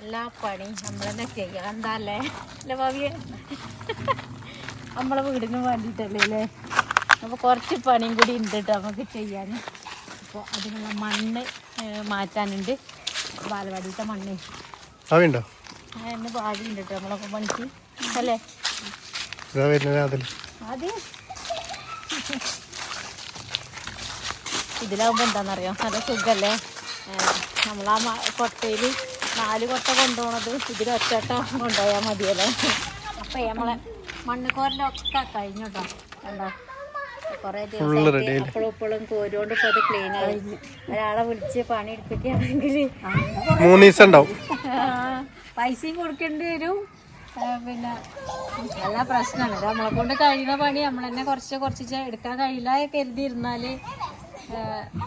എല്ലാ പണിയും നമ്മൾ തന്നെ ചെയ്യാം. എന്താ അല്ലേ അല്ലേ ഭാവിയെ. നമ്മളെ വീടിന് വേണ്ടിയിട്ടല്ലേ അല്ലേ? അപ്പോൾ കുറച്ച് പണിയും കൂടി ഉണ്ട് കേട്ടോ നമുക്ക് ചെയ്യാൻ അപ്പോൾ അതിനുള്ള മണ്ണ് മാറ്റാനുണ്ട്. ബാലവാടിയിലത്തെ മണ്ണ്. ഭാവിയുണ്ടോ എന്നെ ഭാവി ഉണ്ട് കേട്ടോ നമ്മളൊക്കെ പണിക്ക്. അല്ലേ? അത്? ഇതിലാവുമ്പോൾ എന്താണെന്നറിയോ നല്ല സുഖല്ലേ? നമ്മളാ കൊട്ടയിൽ നാല് കൊട്ട കൊണ്ടുപോണത്. ഇതിൽ ഒറ്റട്ട കൊണ്ടുപോയാൽ മതിയല്ലോ. അപ്പം നമ്മളെ മണ്ണുകോരലൊക്കെ കഴിഞ്ഞു കേട്ടോ കണ്ടോ? കുറേ ദിവസം? അപ്പോഴും ഇപ്പോഴും കോരുകൊണ്ട് ഇപ്പോൾ അത് ക്ലീൻ ആയി. ഒരാളെ വിളിച്ച് പണി എടുപ്പിക്കുകയാണെങ്കിൽ മൂന്ന് ദിവസം ഉണ്ടാവും പൈസയും കൊടുക്കേണ്ടി വരും. പിന്നെ നല്ല പ്രശ്നമാണ് നമ്മളെ കൊണ്ട് കഴിയുന്ന പണി നമ്മൾ തന്നെ കുറച്ച് കുറച്ച് എടുക്കാൻ കഴിയില്ല കരുതി ഇരുന്നാൽ ആ,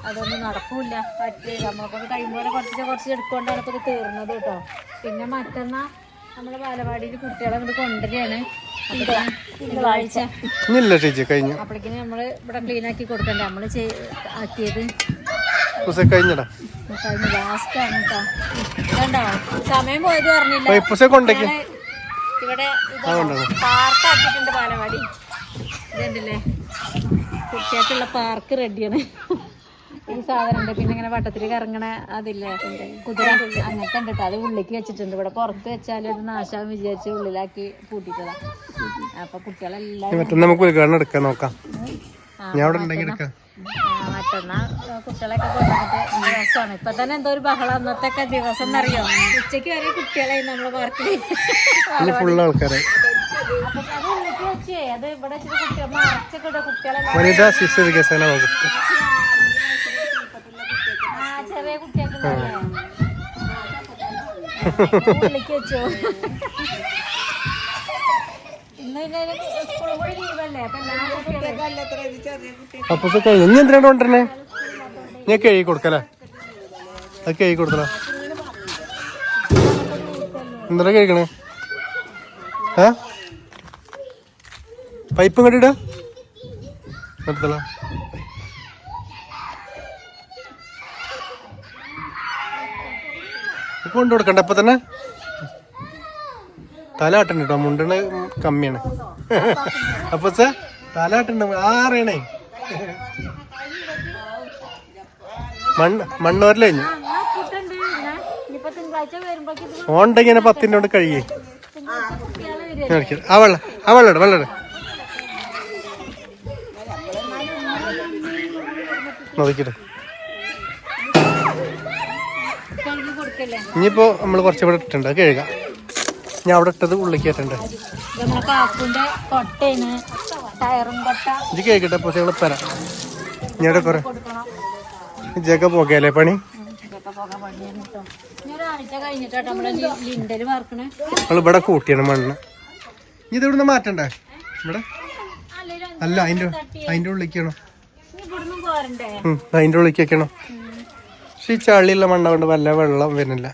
അതൊന്നും നടക്കൂല പറ്റി നമ്മളെ കൊണ്ട് കഴിയുമ്പോൾ കുറച്ച് കുറച്ച് എടുക്കൊണ്ടാണ് ഇപ്പോൾ ഇത് തീർന്നത് കേട്ടോ. പിന്നെ മറ്റന്നാ നമ്മുടെ ബാലവാടിയിൽ കുട്ടികളെ ഇങ്ങോട്ട് കൊണ്ടുവരികയാണ്. തിങ്കളാഴ്ച. അപ്പോഴേക്കിന് നമ്മൾ ഇവിടെ ക്ലീൻ ആക്കി കൊടുക്കണ്ടേ? നമ്മൾ ആക്കിയത് കഴിഞ്ഞടാ. കഴിഞ്ഞ ലാസ്റ്റ് ആണ് കേട്ടോ. കണ്ടോ സമയം പോയത് പറഞ്ഞില്ല ഇവിടെ പാർക്കാക്കിട്ടുണ്ട് പാർക്ക് ആക്കിയിട്ടുണ്ട് ബാലവാടി. ഇതുണ്ടല്ലേ കുട്ടികൾക്കുള്ള പാർക്ക് റെഡിയാണ് ഈ സാധനം ഉണ്ട്. പിന്നെ ഇങ്ങനെ വട്ടത്തിൽ കറങ്ങണ അതില്ലേ? കുതിര. അങ്ങനത്തെ ഉണ്ട് കേട്ടോ. അത് ഉള്ളിലേക്ക് വെച്ചിട്ടുണ്ട്. ഇവിടെ പുറത്ത് വെച്ചാൽ അത് നാശാവും വിചാരിച്ച് ഉള്ളിലാക്കി കൂട്ടിട്ടതാ അപ്പൊ കുട്ടികളെല്ലാം നമുക്ക് ഉദ്ഘാടനം എടുക്കാൻ നോക്കാം. ഞാൻ അവിടെ ഉണ്ടെങ്കിൽ എടുക്കാം. ആ, മറ്റന്നാ കുട്ടികളെയൊക്കെ കൊണ്ടുവന്നിട്ട് ദിവസമാണ്. ഇപ്പൊ തന്നെ എന്തോ ഒരു ബഹളം. അന്നത്തെ ദിവസം എന്നറിയോ? ഉച്ചയ്ക്ക് വരെ കുട്ടികളെ നമ്മളെ പാർക്കിൽ ചെയ്യും അത് ഇവിടെ കുട്ടികൾ മറച്ചൊക്കെ കുട്ടികളെ വനിതാ ശിശു വികസന വകുപ്പ് ആ ചെറിയ കുട്ടികൾക്ക് ഉള്ളിലേക്ക് വെച്ചോ ഇന്ന് പിന്നെ സ്കൂളും കൂടി ലീവല്ലേ അപ്പൊ ഇനി എന്തിനാണ് കൊണ്ടുവരണേ ഞാൻ കഴുകി കൊടുക്കല്ലേ? അത് കഴുകി കൊടുത്തല എന്താ കഴിക്കണേ ഏ? പൈപ്പ് കണ്ടിട്ട് ഇടാ. കൊണ്ടു കൊടുക്കണ്ട. അപ്പൊ തന്നെ തല ആട്ടണ്ട കേട്ടോ മുണ്ടണ് കമ്മിയാണ്. അപ്പൊ സാ തല ആട്ടണ്ട ആറേണേ. മണ്ണ് മണ്ണോരൽ കഴിഞ്ഞു. ആ കൂട്ടുണ്ട് പിന്നെ ഇനിയിപ്പോ തിങ്കളാഴ്ച വരുമ്പോഴേക്ക് ഇത് ഓണ്ട ഇങ്ങനെ പത്തിന്റെ കൊണ്ട് കഴിയേ. ആ വെള്ളം ആ വെള്ളം വെള്ളട വെള്ളം നോക്കിട്ട് ഇനിയിപ്പോ നമ്മൾ കുറച്ച് ഇവിടെ ഇട്ടിട്ടുണ്ട്. അത് കഴുകാം. ഞാൻ അവിടെ ഇട്ടത് ഉള്ളിൽ കയറ്റുണ്ട്? ഇത് കേൾക്കട്ടെ അപ്പോൾ ഞങ്ങൾ തരാം ഞാൻ കുറെ ജഗ പോകയല്ലേ പണി? നമ്മൾ ഇവിടെ കൂട്ടിയാണ് മണ്ണ്. ഇനി ഇത് ഇവിടുന്ന് മാറ്റണ്ടേ? ഇവിടെ? അല്ല അതിന്റെ അതിന്റെ ഉള്ളിക്കണോ അതിന്റെ ഉള്ളിക്കണോ അതിന്റെ പക്ഷെ ഈ ചളിയുള്ള മണ്ണ കൊണ്ട് വല്ല വെള്ളം വരുന്നില്ല.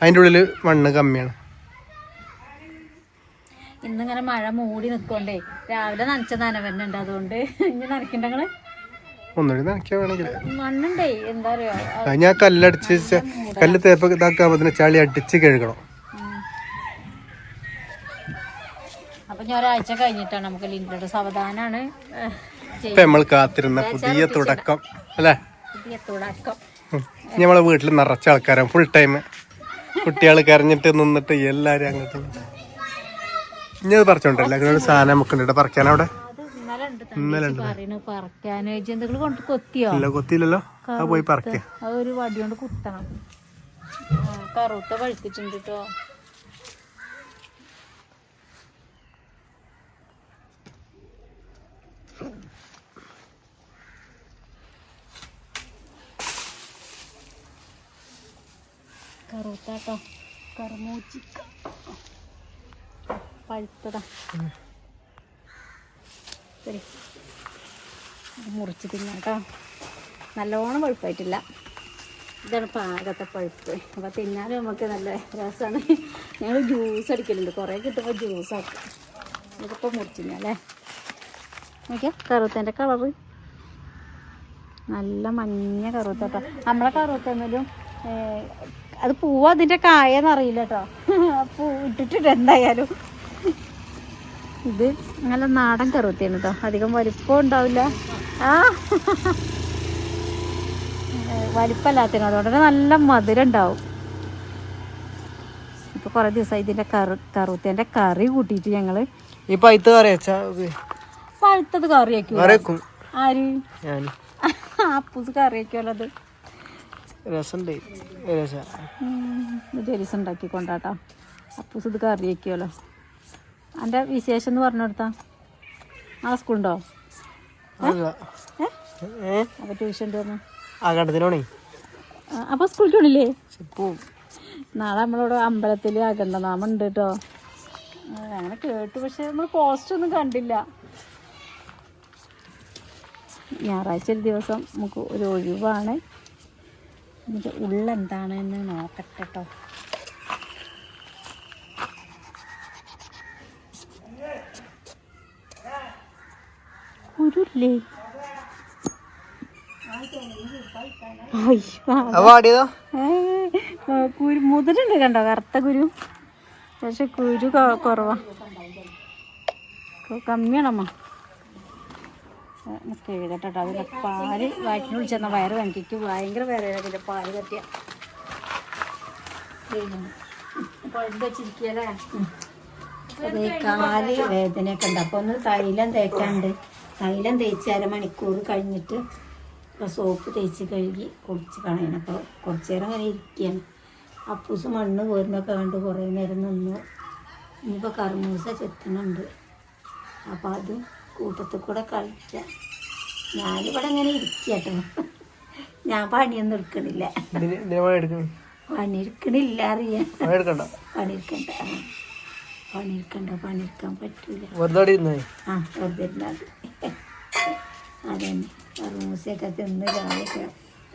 അതിന്റെ ഉള്ളിൽ മണ്ണ് കമ്മിയാണ്. ഇന്നിങ്ങനെ മഴ മൂടി നിൽക്കൊണ്ടേ രാവിലെ നനച്ച നനവന്നുണ്ട് അതുകൊണ്ട് ഇനി നനക്കണ്ടങ്ങൾ ഒന്നുകൂടി നനയ്ക്കാൻ വേണമെങ്കിൽ. മണ്ണുണ്ടേ എന്താ പറയാ ഞാൻ കല്ലടിച്ച് കല്ല് തേപ്പ് ഇതാക്കാൻ ചളി അടിച്ച് കഴുകണം. അപ്പൊ ഞാൻ ഒരാഴ്ച കഴിഞ്ഞിട്ടാണ് നമുക്ക് ലിൻഡയുടെ സാവധാനാണ്. നമ്മൾ കാത്തിരുന്ന പുതിയ തുടക്കം. അല്ലേ? പുതിയ തുടക്കം. നമ്മളെ വീട്ടിൽ നിറച്ച ആൾക്കാരാണ് ഫുൾ ടൈം കുട്ടികൾ കരഞ്ഞിട്ട് നിന്നിട്ട് എല്ലാരും അങ്ങോട്ട്. ഇനി അത് പറിച്ചോണ്ടല്ലേ അങ്ങനെ സാധനം നമുക്കുണ്ട് പറിക്കാൻ അവിടെ. ഇന്നലെ ഇല്ല കൊത്തിയില്ലല്ലോ. അത് പോയി പറിക്കാം. ഒരു കുത്തണം. കറുത്ത പഴുത്തിട്ടുണ്ട് കേട്ടോ കറുത്താട്ടോ കറുമൂച്ചിക്ക. പഴുത്തതാ. ശരി. മുറിച്ച് തിന്നാട്ടോ. നല്ലോണം പഴുപ്പായിട്ടില്ല. ഇതാണ് പാകത്തെ പഴുപ്പ്. അപ്പോൾ തിന്നാലും നമുക്ക് നല്ല രസമാണ് ഞങ്ങൾ ജ്യൂസ് അടിക്കലുണ്ട്. കുറേ കിട്ടുമ്പോൾ ജ്യൂസ് ആക്കും. ഇതിപ്പോൾ മുറിച്ചില്ലേ നോക്കിയാ കറുത്തന്റെ കളറ്. നല്ല മഞ്ഞ കറുത്തട്ടോ നമ്മളെ കറുത്തമ്മലും അത് പൂവ് അതിന്റെ കായെന്ന് അറിയില്ല കേട്ടോ പൂ ഇട്ടിട്ടുണ്ട് എന്തായാലും. ഇത് നല്ല നാടൻ കറുത്തിയാണ് കേട്ടോ അധികം വലിപ്പം ഉണ്ടാവില്ല. ആ. വലിപ്പമല്ലാത്തതിന് അതുകൊണ്ട് നല്ല മധുരം ഉണ്ടാവും. ഇപ്പൊ കുറെ ദിവസമായി ഇതിന്റെ കറു കറുത്തേന്റെ കറി കൂട്ടിയിട്ട് ഞങ്ങൾ ഈ കറി പഴുത്തത് കറി വെക്കും. ആര്? അപ്പൂസ് കറി വയ്ക്കുമല്ലോ അത്. രസമുണ്ട് രസം. ഇത് രസം ഉണ്ടാക്കി കൊണ്ടാട്ടാ അപ്പൂസ് ഇത് കറി വയ്ക്കുമല്ലോ എന്റെ വിശേഷം എന്ന് പറഞ്ഞു കൊടുത്താ? ആ സ്കൂളുണ്ടോ? ഏ? അപ്പോൾ ട്യൂഷൻ പറഞ്ഞു ആ സ്കൂളിൽ പോണില്ലേ നാളെ നമ്മളിവിടെ അമ്പലത്തിൽ അഖണ്ഡനാമം ഉണ്ട് കേട്ടോ അങ്ങനെ കേട്ടു പക്ഷെ നമ്മൾ പോസ്റ്റ് ഒന്നും കണ്ടില്ല. ഞായറാഴ്ച ഒരു ദിവസം നമുക്ക് ഒരു ഒഴിവാണ്. എന്നിട്ട് ഉള്ളെന്താണെന്ന് നോക്കട്ടെ കേട്ടോ കുരുല്ലേ കുരു മുതിരുണ്ട് കണ്ടോ? കറുത്ത കുരു. പക്ഷെ കുരു കുറവാ. കൊ- കമ്മിയാണമ്മ എഴുതട്ടോ അതിന്റെ പാൽ വയറ്റിനുള്ളിൽ ചെന്ന വയറ് വേണിക്ക് ഭയങ്കര അതിന്റെ പാൽ കട്ടിയ വെച്ചിരിക്കല്ലേ കാൽ വേദനയൊക്കെ ഉണ്ട്. അപ്പോൾ ഒന്ന് തൈലം തേക്കാണ്ട്. തൈലം തേച്ച് അരമണിക്കൂർ കഴിഞ്ഞിട്ട് ഇപ്പോൾ സോപ്പ് തേച്ച് കഴുകി കുടിച്ച് കളയണം. അപ്പോൾ കുറച്ച് നേരം അങ്ങനെ ഇരിക്കുകയാണ്. അപ്പൂസ് മണ്ണ് പോരുന്നൊക്കെ കണ്ട് കുറേ നേരം നിന്നു. ഇനിയിപ്പോൾ കർമൂസ ചെത്തുന്നുണ്ട് അപ്പോൾ അത് കൂട്ടത്തിൽ കൂടെ കളിക്കാം ഞാനിവിടെ ഇങ്ങനെ ഇരിക്കട്ടോ. കേട്ടോ ഞാൻ പണിയൊന്നും എടുക്കണില്ല. പണിയെടുക്കണില്ല അറിയാം പണിയെടുക്കണ്ട. പണിയെടുക്കണ്ട പണിയെടുക്കാൻ പറ്റൂല. ആ വെറുതെ ഇരുന്നാൽ. അതന്നെ. കർമൂസയൊക്കെ തിന്ന് ചായയൊക്കെ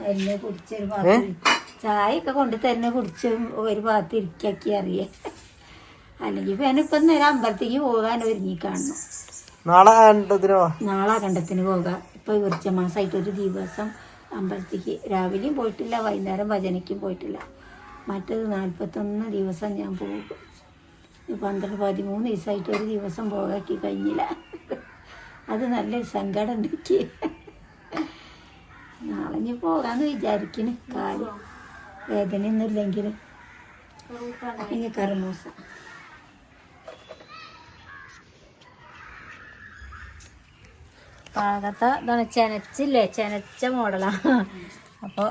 എന്നെ കുടിച്ചൊരു ഭാഗത്ത് ഒക്കെ ചായയൊക്കെ കൊണ്ട് തന്നെ കുടിച്ച് ഒരു ഭാഗത്ത് ഇരിക്കാക്കി അറിയേ അല്ലെങ്കിൽ ഇപ്പം എനിപ്പം നേരെ അമ്പലത്തേക്ക് പോകാൻ ഒരുങ്ങി കാണണം നാളെ കണ്ടതിനോ? നാളെ കണ്ടത്തിന് പോകാം. ഇപ്പൊ ഉച്ച മാസമായിട്ട് ഒരു ദിവസം അമ്പലത്തേക്ക് രാവിലെയും പോയിട്ടില്ല വൈകുന്നേരം ഭജനയ്ക്കും പോയിട്ടില്ല. മറ്റത് നാൽപ്പത്തൊന്ന് ദിവസം ഞാൻ പോകും. പന്ത്രണ്ട് പതിമൂന്ന് ദിവസമായിട്ട് ഒരു ദിവസം പോകാക്കി കഴിഞ്ഞില്ല. അത് നല്ല സങ്കടം ഉണ്ടാക്കി നാളെ ഞാൻ പോകാമെന്ന് വിചാരിക്കണ്. കാൽ വേദനയൊന്നുമില്ലെങ്കിൽ ഇനി പാകത്തെ ഇതാണ് ചെനച്ചില്ലേ? ചെനച്ച മോഡലാണ് അപ്പോൾ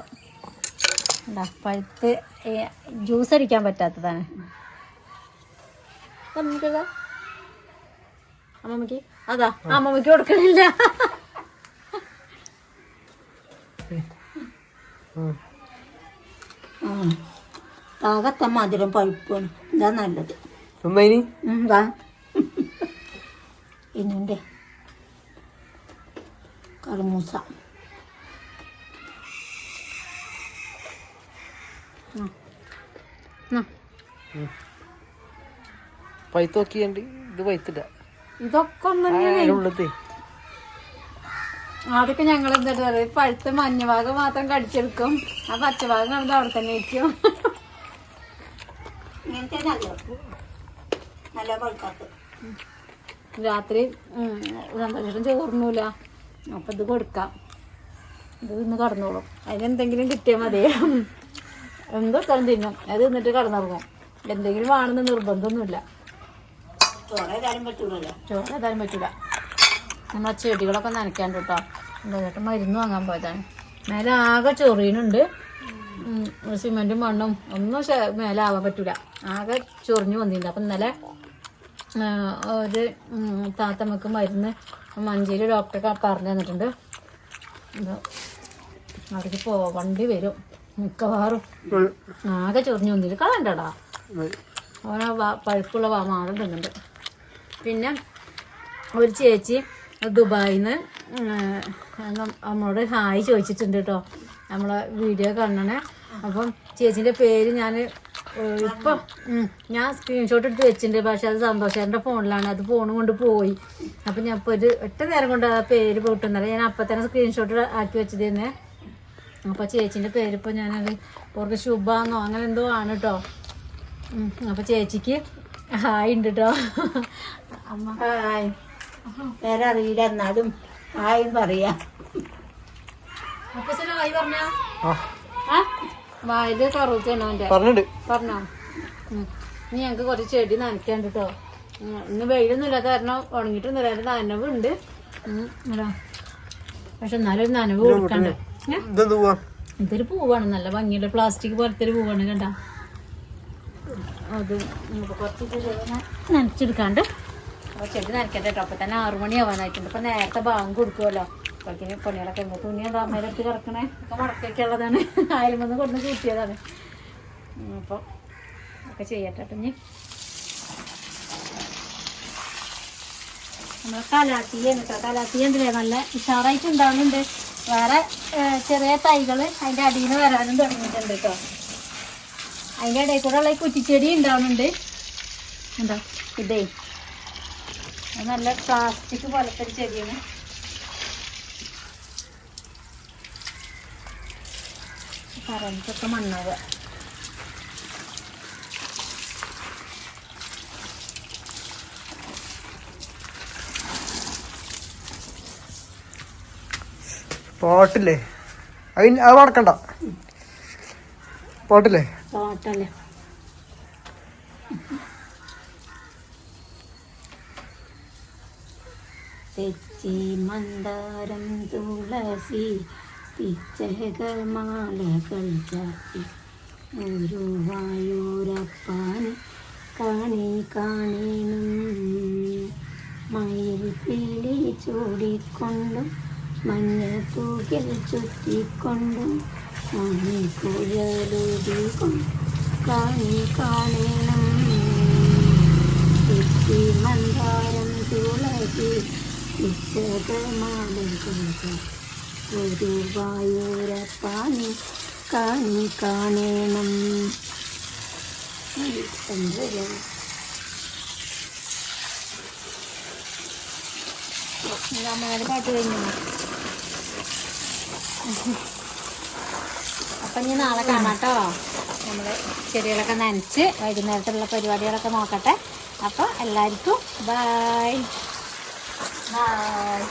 എന്താ പഴുത്ത് ജ്യൂസ് അടിക്കാൻ പറ്റാത്തതാണ്. അമ്മമ്മക്ക് അതാ അമ്മമ്മക്ക് കൊടുക്കണില്ല. പാകത്ത മധുരം പഴുപ്പാണ്. ഇതാ നല്ലത്. ഇന്നുണ്ട് കർമൂസ പൈത്ത് നോക്കിയണ്ട് ഇത് പൈത്തില്ല ഇതൊക്കെ ഒന്നുള്ളത് അതൊക്കെ ഞങ്ങൾ എന്താ പറയുക പഴുത്ത മഞ്ഞ ഭാഗം മാത്രം കടിച്ചെടുക്കും ആ പച്ചഭാഗം കണ്ടത് അവിടെ തന്നെ ഇരിക്കും രാത്രി സന്തോഷം ചോർന്നൂല അപ്പം ഇത് കൊടുക്കാം. ഇത് ഇന്ന് കടന്നോളും. അതിനെന്തെങ്കിലും കിട്ടിയാൽ മതി എന്തൊക്കെ തിന്നും. അത് തിന്നിട്ട് കടന്നിറങ്ങും. എന്തെങ്കിലും വേണമെന്ന് നിർബന്ധമൊന്നുമില്ല. ചോറ ഏതായാലും പറ്റൂല. നമ്മളെ ചെടികളൊക്കെ നനയ്ക്കാണ്ട് കേട്ടോ. എന്താ മരുന്ന് വാങ്ങാൻ പോയതാണ്. മേലെ ആകെ ചൊറിയുന്നുണ്ട്. സിമെന്റും മണ്ണും ഒന്നും മേലെ ആവാൻ പറ്റൂല. ആകെ ചൊറിഞ്ഞു വന്നിട്ടുണ്ട്. അപ്പം ഇന്നലെ ഒരു താത്തമ്മക്ക് മരുന്ന് മഞ്ചേരി ഡോക്ടറെ പറഞ്ഞു തന്നിട്ടുണ്ട്. അവർക്ക് പോവണ്ടി വരും. മിക്കവാറും. ആകെ ചൊറിഞ്ഞു വന്നിട്ട് കളണ്ടടാ അവനെ പഴുപ്പുള്ള വാ മാറും തിന്നുന്നുണ്ട് പിന്നെ ഒരു ചേച്ചി ദുബായിൽ നിന്ന് നമ്മളോട് ഹായ് ചോദിച്ചിട്ടുണ്ട് കേട്ടോ. നമ്മളെ വീഡിയോ കാണണേ. അപ്പം ചേച്ചീന്റെ പേര് ഞാൻ ഇപ്പം ഉം, ഞാൻ സ്ക്രീൻഷോട്ട് എടുത്ത് വെച്ചിട്ടുണ്ട് പക്ഷെ അത് സന്തോഷേന്റെ ഫോണിലാണ് അത് ഫോൺ കൊണ്ട് പോയി. അപ്പൊ ഞാൻ ഇപ്പൊ ഒരു ഒറ്റ നേരം കൊണ്ട് ആ പേര് പോയിട്ടുന്നല്ല ഞാൻ അപ്പൊ തന്നെ സ്ക്രീൻഷോട്ട് ആക്കി വെച്ചത് തന്നെ. അപ്പൊ ചേച്ചിന്റെ പേര് ഇപ്പൊ ഞാനത് ഓർക്ക് ശുഭാന്നോ അങ്ങനെ എന്തോ ആണ് കേട്ടോ അപ്പൊ ചേച്ചിക്ക് ഹായ് ഉണ്ട് കേട്ടോ അമ്മ. ഹായ്. പേരറിയില്ല അറിയില്ല എന്നാലും ഹായ് പറയാ. അപ്പോൾ ചില ഹായ് പറഞ്ഞോ. വായിൽ കറുത്തണോ എന്റെ പറഞ്ഞിട്ട് പറഞ്ഞോ? ഉം. ഇനി കുറച്ച് ചെടി നനയ്ക്കാണ്ട് കേട്ടോ ഇന്ന് വെയിലൊന്നും ഇല്ലാത്ത കാരണം ഉണങ്ങിട്ട് ഇല്ല നനവ് ഉണ്ട്. പക്ഷെ എന്നാലും നനവ് കൊടുക്കണ്ട്. ഇതൊരു പൂവാണ്. നല്ല ഭംഗിയുള്ള പ്ലാസ്റ്റിക് പോലത്തെ ഒരു പൂവാണ് കണ്ട അത് കുറച്ച് നനച്ചെടുക്കാണ്ട്. ചെടി നനയ്ക്കട്ടെ കേട്ടോ അപ്പോൾ തന്നെ ആറുമണി ആവാനായിട്ടുണ്ട് അപ്പോൾ നേരത്തെ ഭാഗം കൊടുക്കുമല്ലോ അപ്പോഴത്തേന് പണികളൊക്കെ ഉണ്ട്. തുണി എന്താ അമ്മയിലെടുത്ത് കിടക്കണേ. ഒക്കെ മടക്കൊക്കെ ഉള്ളതാണ്. അയൽമെന്ന് കൊണ്ട് കൂട്ടിയതാണ്. അപ്പോൾ ഒക്കെ ചെയ്യട്ടെ ഇനി. നമ്മളെ കലാത്തിയാണ് കേട്ടോ കലാത്തി എന്തിനാ? നല്ല ഉഷാറായിട്ട് ഉണ്ടാവുന്നുണ്ട്. വേറെ ചെറിയ തൈകൾ അതിന്റെ അടിയിൽ നിന്ന് വരാനും തുടങ്ങിയിട്ടുണ്ട് കേട്ടോ അതിന്റെ ഇടയിൽ കൂടെ ഉള്ള കുറ്റിച്ചെടി ഉണ്ടാവുന്നുണ്ട്. എന്താ? ഇതേ. നല്ല പ്ലാസ്റ്റിക് പോലത്തെ ഒരു ചെടിയാണ്. കറന്റൊക്കെ മണ്ണാവുക പോട്ടില്ലേ? അതിന് അത് മടക്കണ്ട. പോട്ടില്ലേ? തോട്ടല്ലേ തെച്ചി മന്ദാരം തുളസി പിച്ചകമാലകൾ ചാത്തി ഒരു വായൂരപ്പാന് കാണി കാണീണം മയിൽ പീലി ചൂടിക്കൊണ്ടും മഞ്ഞ തൂകിൽ ചുറ്റിക്കൊണ്ടും മണിക്കുഴലൂതികൊണ്ടും കാണി കാണണം തെച്ചി മന്ദാരം തുളകി പിച്ചകമാലകൾ ഒരു വായൂരപ്പാനി കാണി കാണേണം. എന്തൊരു അമ്മയുടെ പാട്ട് കഴിഞ്ഞു. അപ്പം ഇനി നാളെ കാണാട്ടോ നമ്മൾ ചെടികളൊക്കെ നനച്ച് വൈകുന്നേരത്തുള്ള പരിപാടികളൊക്കെ നോക്കട്ടെ. അപ്പോൾ എല്ലാവർക്കും ബായ് ഹായ്